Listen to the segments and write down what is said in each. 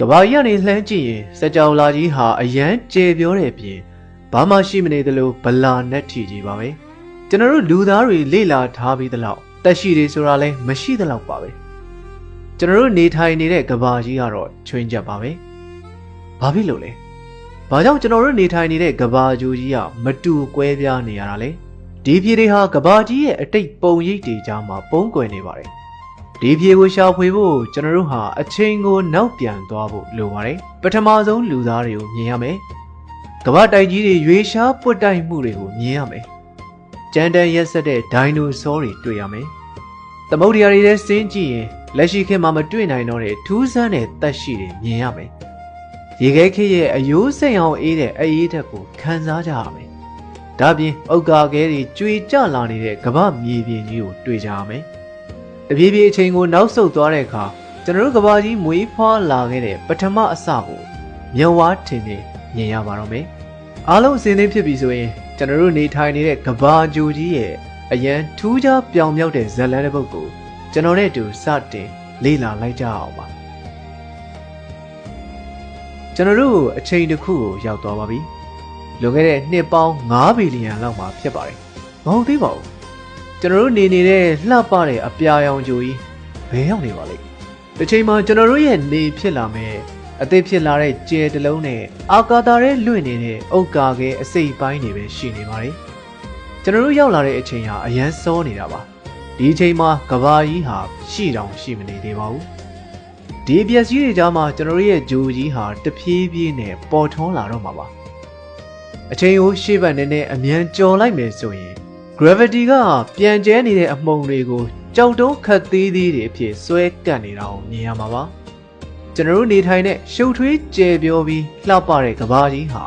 ကဘာကြီးကနေလှမ်းကြည့်ရင်စကြဝဠာကြီးဟာအရန်ကျေပြောတဲ့ပြင်ဘာမှရှိမနေသလိုဗလာနက်ထီကြီးပါပဲကျွန်တော်တို့လူသားတွေလေ့လာထားပြီးသလောက်တက်ရှိတွေဆိုတာလဲမရှိသလောက်ပါပဲကျွန်တော်တို့နေထိုင်နေတဲ့ကဘာကြီးကတော့ချွင်းချက်ပါပဲဘာဖြစ်လို့လဲဘာကြောင့်ကျွန်တော်တို့နေထိုင်နေတဲ့ကဘာဂျိုကြီးကမတူကွဲပြားနေရတာလဲဒီပြည်တွေဟာကဘာကြီးရဲ့အတိတ်ပုံရိပ်တွေကြားမှာပုံကွယ်နေပါတယ် ဒီပြေကိုရှာဖွေဖို့ကျွန်တော်တို့ဟာအချိန်ကိုနောက်ပြန်သွားဖို့လိုပါတယ်ပထမဆုံးလူသားတွေကိုမြင်ရမယ်ကမ္ဘာတိုက်ကြီးတွေရွေရှားပွတ်တိုက်မှုတွေကိုမြင်ရမယ်ကြမ်းတမ်းရက်ဆက်တဲ့ဒိုင်နိုဆောတွေတွေ့ရမယ်သမုဒ္ဒရာတွေထဲဆင်းကြည့်ရင်လက်ရှိခေတ်မှာမတွေ့နိုင်တော့တဲ့ထူးဆန်းတဲ့သက်ရှိတွေမြင်ရမယ်ရေခဲခေတ်ရဲ့အယိုးစိမ်အောင်အေးတဲ့အအေးဓာတ်ကိုခံစားကြရမယ်ဒါပြင်ဥက္ကာခဲတွေကြွေကြလာနေတဲ့ကမ္ဘာမြေပြင်ကြီးကိုတွေ့ကြရမယ် တပြေးပြေးအချိန်ကိုနောက်ဆုတ်သွားတဲ့အခါကျွန်တော်တို့ကဘာကြီးမွေးဖွားလာခဲ့တဲ့ပထမအစကိုမြဝါထင်နေမြင်ရပါတော့မယ်အားလုံးအစဉ်သင်းဖြစ်ပြီဆိုရင်ကျွန်တော်တို့နေထိုင်နေတဲ့ကဘာဂျိုကြီးရဲ့အရန်ထူးခြားပြောင်မြောက်တဲ့ဇက်လန်တဲ့ပုတ်ကိုကျွန်တော်နဲ့အတူစတင်လေ့လာလိုက်ကြအောင်ပါကျွန်တော်တို့အချိန်တစ်ခုကိုရောက်သွားပါပြီလွန်ခဲ့တဲ့နှစ်ပေါင်း9ဘီလီယံလောက်မှာဖြစ်ပါတယ်မဟုတ်သေးပါဘူး ကျွန်တော်တို့နေနေတဲ့လှပတဲ့အပြာရောင်ဂျိုကြီးဘယ်ရောက်နေပါလိမ့်တစ်ချိန်မှာကျွန်တော်တို့ရဲ့နေဖြစ်လာမဲ့အသေးဖြစ်လာတဲ့ကျဲတလုံးနဲ့အာကာတာရဲ့လွင့်နေတဲ့ဥက္ကာခဲအစိပ်ပိုင်းတွေပဲရှိနေပါတယ်ကျွန်တော်တို့ရောက်လာတဲ့အချိန်ဟာအရန်စောနေတာပါဒီအချိန်မှာကဘာကြီးဟာရှိတောင်ရှိမနေသေးပါဘူးဒီပျက်စီးတွေကြားမှာကျွန်တော်တို့ရဲ့ဂျိုကြီးဟာတဖြည်းဖြည်းနဲ့ပေါ်ထွန်းလာတော့မှာပါအချိန်ကိုရှေ့ဘက်နဲ့နဲ့အမြန်ကြော်လိုက်မယ်ဆိုရင် gravity ကပြန်ကျဲနေတဲ့အမှုန်တွေကိုကြောက်တုံးခတ်သေးသေးတွေအဖြစ်ဆွဲကပ်နေတာကိုမြင်ရမှာပါကျွန်တော်တို့နေထိုင်တဲ့ရှုပ်ထွေးကျယ်ပြောပြီးလှပတဲ့ကဘာကြီးဟာ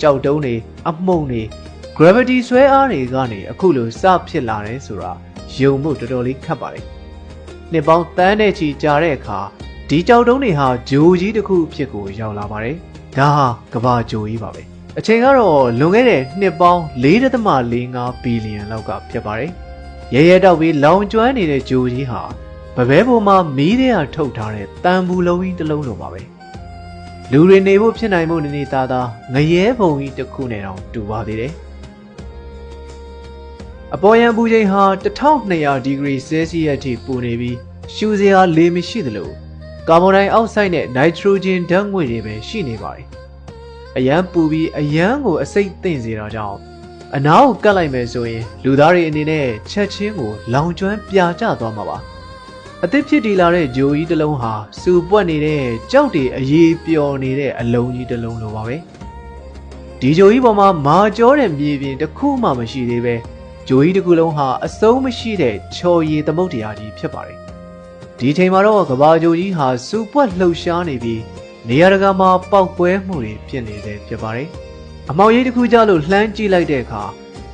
ကြောက်တုံးတွေအမှုန်တွေ gravity ဆွဲအားတွေကနေအခုလိုစဖြစ်လာတယ်ဆိုတာယုံမှုတော်တော်လေးခက်ပါတယ်နှစ်ပေါင်းတန်းတဲ့ချီကြာတဲ့အခါဒီကြောက်တုံးတွေဟာဂျိုကြီးတစ်ခုအဖြစ်ကိုရောက်လာပါတယ်ဒါဟာကဘာဂျိုကြီးပါပဲ အချိန်ကတော့လွန်ခဲ့တဲ့နှစ်ပေါင်း4.45ဘီလီယံလောက်ကဖြစ်ပါတယ်ရဲရဲတောက်ပြီးလောင်ကျွမ်းနေတဲ့ဂျိုကြီးဟာဗပဲပေါ်မှာမီးတွေကထုတ်ထားတဲ့တန်ဘူးလုံးကြီးတစ်လုံးလိုပါပဲလူတွေနေဖို့ဖြစ်နိုင်မှုနေနေသားသားငရဲဘုံကြီးတစ်ခုနဲ့တောင်တူပါသေးတယ်အပေါ်ယံပူချိန်ဟာ1200ဒီဂရီဆဲစီယပ်ထိပူနေပြီးရှူစရာလေမရှိသလိုကာဗွန်ဒိုင်အောက်ဆိုဒ်နဲ့နိုက်ထရိုဂျင်ဓာတ်ငွေ့တွေပဲရှိနေပါတယ် အရန်ပူပြီးအရန်ကိုအစိတ်သင့်စေတာကြောင့်အနားကိုကတ်လိုက်မယ်ဆိုရင်လူသားတွေအနေနဲ့ချက်ချင်းကိုလောင်ကျွမ်းပြာကျသွားမှာပါအသစ်ဖြစ်တည်လာတဲ့ဂျိုကြီးတစ်လုံးဟာစူပွက်နေတဲ့ကြောက်တွေအရေးပျော်နေတဲ့အလုံးကြီးတစ်လုံးလိုပါပဲဒီဂျိုကြီးပေါ်မှာမာကြောတဲ့မြေပြင်တစ်ခုမှမရှိသေးပဲဂျိုကြီးတစ်ခုလုံးဟာအစုံမရှိတဲ့ချော်ရည်သမုတ်တရားကြီးဖြစ်ပါတယ်ဒီချိန်မှာတော့ကဘာဂျိုကြီးဟာစူပွက်လှုပ်ရှားနေပြီး နေရာတကာမှာပောက်ပွဲမှုတွေဖြစ်နေသေးဖြစ်ပါတယ်။အမောင်ရိပ်တစ်ခုကြလို့လှမ်းကြည့်လိုက်တဲ့အခါ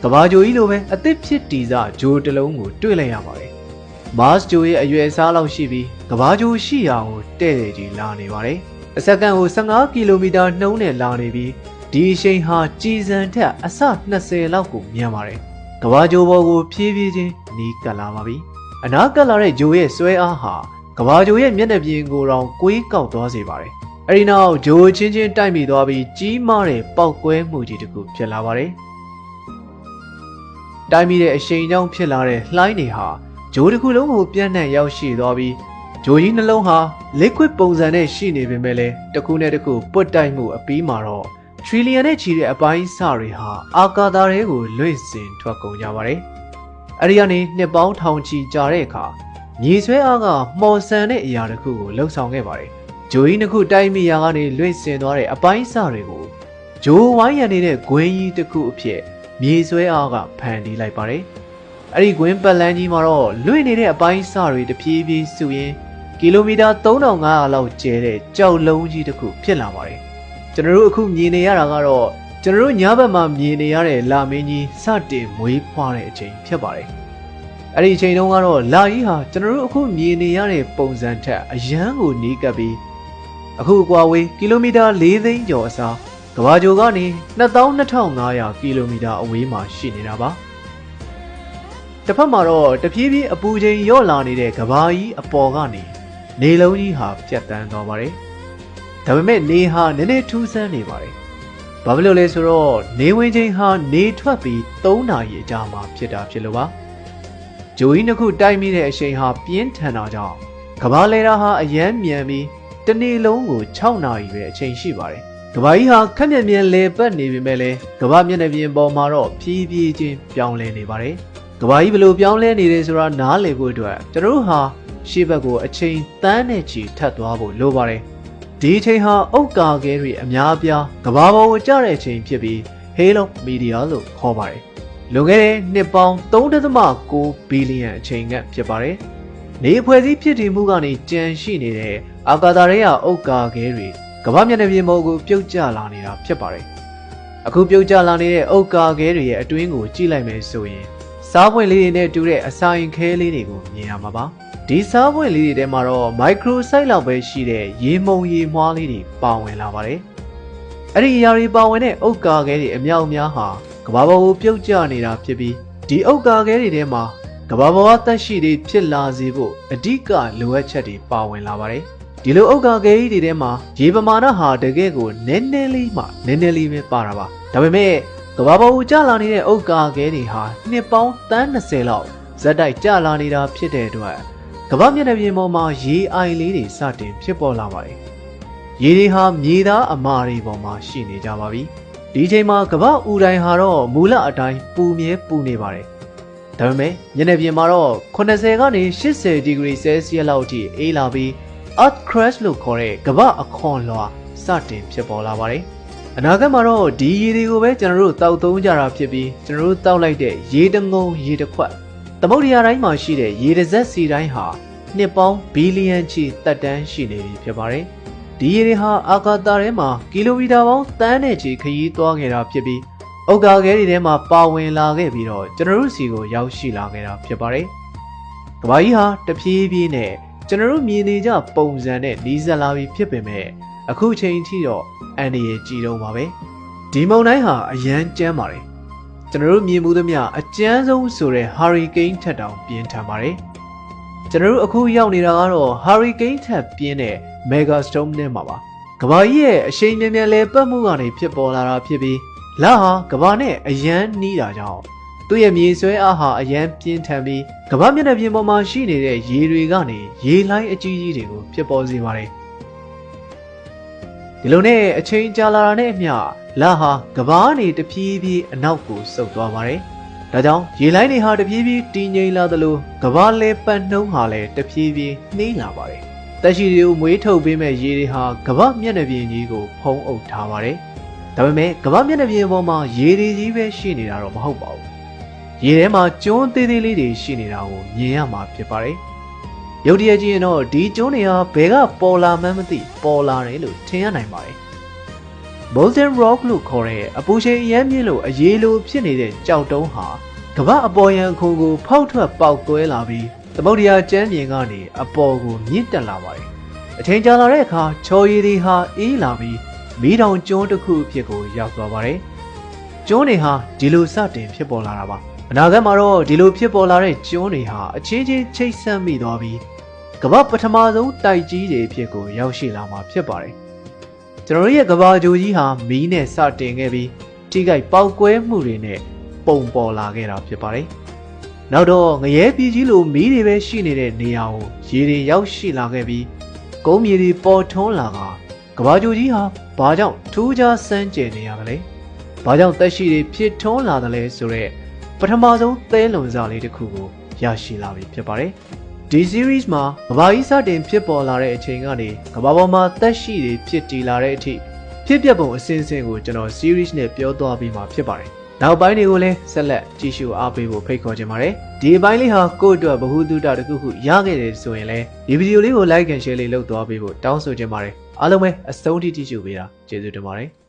ကဘာဂျိုကြီးလိုပဲအသစ်ဖြစ်တီစဂျိုတစ်လုံးကိုတွေ့လိုက်ရပါတယ်။မတ်စ်ဂျိုရဲ့အရွယ်အစားလောက်ရှိပြီးကဘာဂျိုရှိရာကိုတဲ့တဲ့ကြီးလာနေပါတယ်။အစက္ကန့်ကို15ကီလိုမီတာနှုန်းနဲ့လာနေပြီးဒီအရှိန်ဟာကြည်စံထက်အဆ20လောက်ကိုမြန်ပါတယ်။ကဘာဂျိုဘော်ကိုဖြည်းဖြည်းချင်းနီးကပ်လာပါပြီ။အနားကပ်လာတဲ့ဂျိုရဲ့ဆွဲအားဟာကဘာဂျိုရဲ့မျက်နှာပြင်ကိုတောင်ကွေးကောက်သွားစေပါတယ် အဲဒီနောက်ဂျိုချင်းချင်းတိုက်မိသွားပြီးကြီးမားတဲ့ပောက်ကွဲမှုကြီးတစ်ခုဖြစ်လာပါတယ်။တိုက်မိတဲ့အရှိန်ကြောင့်ဖြစ်လာတဲ့လှိုင်းတွေဟာဂျိုတစ်ခုလုံးကိုပြန့်နှံ့ရောက်ရှိသွားပြီးဂျိုကြီးနှလုံးဟာ liquid ပုံစံနဲ့ရှိနေပေမဲ့လည်းတစ်ခုနဲ့တစ်ခုပွတ်တိုက်မှုအပြီးမှာတော့ trillion နဲ့ချီတဲ့အပိုင်းစတွေဟာအာကာသတွေကိုလွင့်စင်ထွက်ကုန်ကြပါတယ်။အဲဒီကနေနှစ်ပေါင်းထောင်ချီကြာတဲ့အခါမြေဆွဲအားကမှော်ဆန်တဲ့အရာတစ်ခုကိုလှုပ်ဆောင်ခဲ့ပါတယ် ဂျိုကြီးနှစ်ခုတိုက်မိရာကနေလွင့်စင်သွားတဲ့အပိုင်းစတွေကိုဂျိုဝိုင်းရနေတဲ့ဂွင်းကြီးတစ်ခုအဖြစ်မြေဆွဲအားကဖန်တီးလိုက်ပါတယ်။အဲ့ဒီဂွင်းပတ်လန်းကြီးမှာတော့လွင့်နေတဲ့အပိုင်းစတွေတဖြည်းဖြည်းစုရင်းကီလိုမီတာ3500လောက်ကျဲတဲ့ကြောက်လုံးကြီးတစ်ခုဖြစ်လာပါတယ်။ကျွန်တော်တို့အခုမြင်နေရတာကတော့ကျွန်တော်တို့ညဘက်မှာမြင်နေရတဲ့လာမင်းကြီးစတင်မွေးဖွားတဲ့အချိန်ဖြစ်ပါတယ်။အဲ့ဒီအချိန်တုန်းကတော့လာကြီးဟာကျွန်တော်တို့အခုမြင်နေရတဲ့ပုံစံထက်အရန်ကိုနီးကပ်ပြီး အခုအကွာဝေးကီလိုမီတာ၄သိန်းကျော်အစားကဘာဂျိုကနေ22,500ကီလိုမီတာအဝေးမှာရှိနေတာပါတစ်ဖက်မှာတော့တပြေးပြေးအပူချိန်ရော့လာနေတဲ့ကဘာကြီးအပေါ်ကနေနေလုံးကြီးဟာပြတ်တန်းသွားပါတယ်ဒါပေမဲ့နေဟာနည်းနည်းထူးဆန်းနေပါတယ်ဘာဖြစ်လို့လဲဆိုတော့နေဝင်ချိန်ဟာနေထွက်ပြီး3နာရီအကြာမှာဖြစ်တာဖြစ်လို့ပါဂျိုကြီးနှစ်ခုတိုက်မိတဲ့အချိန်ဟာပြင်းထန်တာကြောင့်ကဘာလဲတာဟာအယမ်းမြန်ပြီး တနေ့လုံးကို6နာရီပဲအချိန်ရှိပါတယ်ကဘာကြီးဟာခက်မြန်မြန်လဲပတ်နေပေမဲ့လည်းကဘာမျက်နှာပြင်ပေါ်မှာတော့ဖြည်းဖြည်းချင်းပြောင်းလဲနေပါတယ်ကဘာကြီးဘလို့ပြောင်းလဲနေတယ်ဆိုတာနားလည်ဖို့အတွက်ကျွန်တော်တို့ဟာရှေ့ဘက်ကိုအချိန်တန်းနဲ့ချီထပ်သွားဖို့လိုပါတယ်ဒီအချိန်ဟာအုတ်ကာကဲတွေအများအပြားကဘာပေါ်ကိုကျတဲ့အချိန်ဖြစ်ပြီး Halo Media လို့ခေါ်ပါတယ်လွန်ခဲ့တဲ့နှစ်ပေါင်း3.9ဘီလီယံအချိန်ကဖြစ်ပါတယ် နေဖွဲ့စည်းဖြစ်တည်မှုကနေကြံရှိနေတဲ့အာကာသရဲကအုတ်ကာကဲတွေကမ္ဘာမျက်နှာပြင်ပေါ်ကိုပြုတ်ကျလာနေတာဖြစ်ပါတယ်။အခုပြုတ်ကျလာနေတဲ့အုတ်ကာကဲတွေရဲ့အတွင်းကိုကြည့်လိုက်မယ်ဆိုရင်စားပွင့်လေးတွေနဲ့တူတဲ့အစာရင်ခဲလေးတွေကိုမြင်ရမှာပါ။ဒီစားပွင့်လေးတွေထဲမှာတော့ micro size လောက်ပဲရှိတဲ့ရေမုံရေမွှားလေးတွေပါဝင်လာပါတယ်။အဲ့ဒီအရာတွေပါဝင်တဲ့အုတ်ကာကဲတွေအမြောက်အများဟာကမ္ဘာပေါ်ကိုပြုတ်ကျနေတာဖြစ်ပြီးဒီအုတ်ကာကဲတွေထဲမှာ ကမ္ဘာပေါ်ကသက်ရှိတွေဖြစ်လာစေဖို့အဓိကလိုအပ်ချက်တွေပါဝင်လာပါတယ်။ဒီလိုအုတ်ကာကဲကြီးတွေထဲမှာရေပမာဏဟာတကယ်ကိုနည်းနည်းလေးမှနည်းနည်းလေးပဲပါတာပါဒါပေမဲ့ကဘာပေါ်ကိုကျလာနေတဲ့အုတ်ကာကဲတွေဟာနှစ်ပေါင်းတန်း20လောက်ဇက်တိုက်ကျလာနေတာဖြစ်တဲ့အတွက်ကဘာမျက်နှာပြင်ပေါ်မှာရေအိုင်လေးတွေစတင်ဖြစ်ပေါ်လာပါတယ်ရေတွေဟာမြေသားအမာတွေပေါ်မှာရှိနေကြပါပြီဒီချိန်မှာကဘာဥတိုင်းဟာတော့မူလအတိုင်းပူမြဲပူနေပါတယ် ဒါပေမဲ့မျက်နှာပြင်မှာတော့80ကနေ80ဒီဂရီဆဲလ်စီယပ်လောက်အထိအေးလာပြီး Earth crash လို့ခေါ်တဲ့ကမ္ဘာအခွန်လွှာစတင်ဖြစ်ပေါ်လာပါတယ်။အနာဂတ်မှာတော့ဒီရေတွေကိုပဲကျွန်တော်တို့တောက်သုံးကြတာဖြစ်ပြီးကျွန်တော်တို့တောက်လိုက်တဲ့ရေတငုံရေတစ်ခွက်သမုဒ္ဒရာတိုင်းမှာရှိတဲ့ရေတစ်စက်စီတိုင်းဟာနှစ်ပေါင်းဘီလီယံချီတက်တန်းရှိနေပြီဖြစ်ပါတယ်။ဒီရေတွေဟာအာကာသထဲမှာကီလိုမီတာပေါင်းတန်းနဲ့ချီခရီးသွားခဲ့တာဖြစ်ပြီး အုတ်ကာခဲတွေထဲမှာပါဝင်လာခဲ့ပြီးတော့ကျွန်တော်တို့စီကိုရောက်ရှိလာခဲ့တာဖြစ်ပါတယ်။ကမ္ဘာကြီးဟာတဖြည်းဖြည်းနဲ့ကျွန်တော်တို့မြင်နေကြပုံစံနဲ့နီးစပ်လာပြီဖြစ်ပေမဲ့အခုချိန်ထိတော့အန်ဒီရဲ့ကြည်တော့ပါပဲဒီမုန်တိုင်းဟာအရန်ကျန်းပါတယ်ကျွန်တော်တို့မြင်မှုသမျှအကျန်းဆုံးဆိုတဲ့ hurricane ထက်တောင်ပြင်းထန်ပါတယ်ကျွန်တော်တို့အခုရောက်နေတာကတော့ hurricane ထက်ပြင်းတဲ့ mega storm နဲ့မှာပါကဘာကြီးရဲ့အရှိန်မြန်မြန်လဲပတ်မှုကနေဖြစ်ပေါ်လာတာဖြစ်ပြီး လာဟာကဘာနဲ့အရန်နီးတာကြောင့်သူ့ရဲ့မြေဆွဲအားဟာအရန်ပြင်းထန်ပြီးကမ္ဘာမျက်နှာပြင်ပေါ်မှာရှိနေတဲ့ရေတွေကနေရေလှိုင်းအကြီးကြီးတွေကိုဖြစ်ပေါ်စေပါတယ်ဒီလိုနဲ့အချိန်ကြာလာတာနဲ့အမျှလာဟာကမ္ဘာနေတဖြည်းဖြည်းအနောက်ကိုဆုတ်သွားပါတယ်ဒါကြောင့်ရေလိုင်းတွေဟာတဖြည်းဖြည်းတည်ငြိမ်လာသလိုကမ္ဘာလဲပတ်နှုံးဟာလည်းတဖြည်းဖြည်းနှေးလာပါတယ်တက်ရှိတွေကိုမွေးထုတ်ပေးမဲ့ရေတွေဟာကမ္ဘာမျက်နှာပြင်ကြီးကိုဖုံးအုပ်ထားပါတယ် ဒါပေမဲ့ကမ္ဘာမျက်နှာပြင်ပေါ်မှာရေတွေကြီးပဲရှိနေတာတော့မဟုတ်ပါဘူးရေထဲမှာကျွန်းသေးသေးလေးတွေရှိနေတာကိုမြင်ရမှာဖြစ်ပါတယ်။ရုတ်တရက်ကြီးရင်တော့ဒီကျွန်းတွေဟာဘယ်ကပေါ်လာမှန်းမသိပေါ်လာတယ်လို့ထင်ရနိုင်ပါတယ်။ Molten Rock လို့ခေါ်တဲ့အပူချိန်အရမ်းမြင့်လို့အရေးလိုဖြစ်နေတဲ့ကြောက်တုံးဟာကမ္ဘာအပေါ်ယံခုံကိုဖောက်ထွက်ပေါက်ကွဲလာပြီးသမုဒ္ဒရာကျမ်းပြင်ကနေအပေါ်ကိုမြင့်တက်လာပါတယ်။အချိန်ကြာလာတဲ့အခါချော်ရည်တွေဟာအေးလာပြီး မီးတောင်ကျွန်းတစ်ခုအဖြစ်ကိုရောက်သွားပါတယ်။ကျွန်းတွေဟာဒီလိုစတင်ဖြစ်ပေါ်လာတာပါ။အနာဂတ်မှာတော့ဒီလိုဖြစ်ပေါ်လာတဲ့ကျွန်းတွေဟာအချင်းချင်းချိတ်ဆက်မိသွားပြီးကမ္ဘာပထမဆုံးတိုက်ကြီးတွေဖြစ်ကိုရောက်ရှိလာမှာဖြစ်ပါတယ်။ကျွန်တော်တို့ရဲ့ကမ္ဘာဂျိုကြီးဟာမီးနဲ့စတင်ခဲ့ပြီးထိခိုက်ပေါက်ကွဲမှုတွေနဲ့ပုံပေါ်လာခဲ့တာဖြစ်ပါတယ်။နောက်တော့ငရဲပြည်ကြီးလိုမီးတွေပဲရှိနေတဲ့နေရာကိုရေတွေရောက်ရှိလာခဲ့ပြီးကုန်းမြေတွေပေါ်ထွန်းလာက ကမ္ဘာဂျိုကြီးဟာဘာကြောင့်ထူးခြားစမ်းကြယ်နေရကြလဲ။ဘာကြောင့်တက်ရှိတွေဖြစ်ထွန်းလာတယ်လဲဆိုတော့ပထမဆုံးသဲလွန်စားလေးတစ်ခုကိုရရှိလာပြီဖြစ်ပါတယ်။ဒီ series မှာကဘာကြီးစတင်ဖြစ်ပေါ်လာတဲ့အချိန်ကနေကဘာပေါ်မှာသက်ရှိတွေဖြစ်တည်လာတဲ့အထိဖြစ်ပျက်ပုံအစဉ်စဉ်ကိုကျွန်တော် series နဲ့ပြောသွားပြီးမှဖြစ်ပါတယ်။နောက်ပိုင်းတွေကိုလည်းဆက်လက်ကြည့်ရှုအားပေးဖို့ဖိတ်ခေါ်ချင်ပါတယ်။ဒီအပိုင်းလေးဟာကိုယ့်အတွက်ဗဟုသုတတစ်ခုခုရခဲ့တယ်ဆိုရင်လည်းဒီဗီဒီယိုလေးကို like and share လေးလုပ်သွားပေးဖို့တောင်းဆိုချင်ပါတယ်။ အားလုံးပဲအဆုံးထိကြည့်ရှုပေးတာကျေးဇူးတင်ပါတယ်။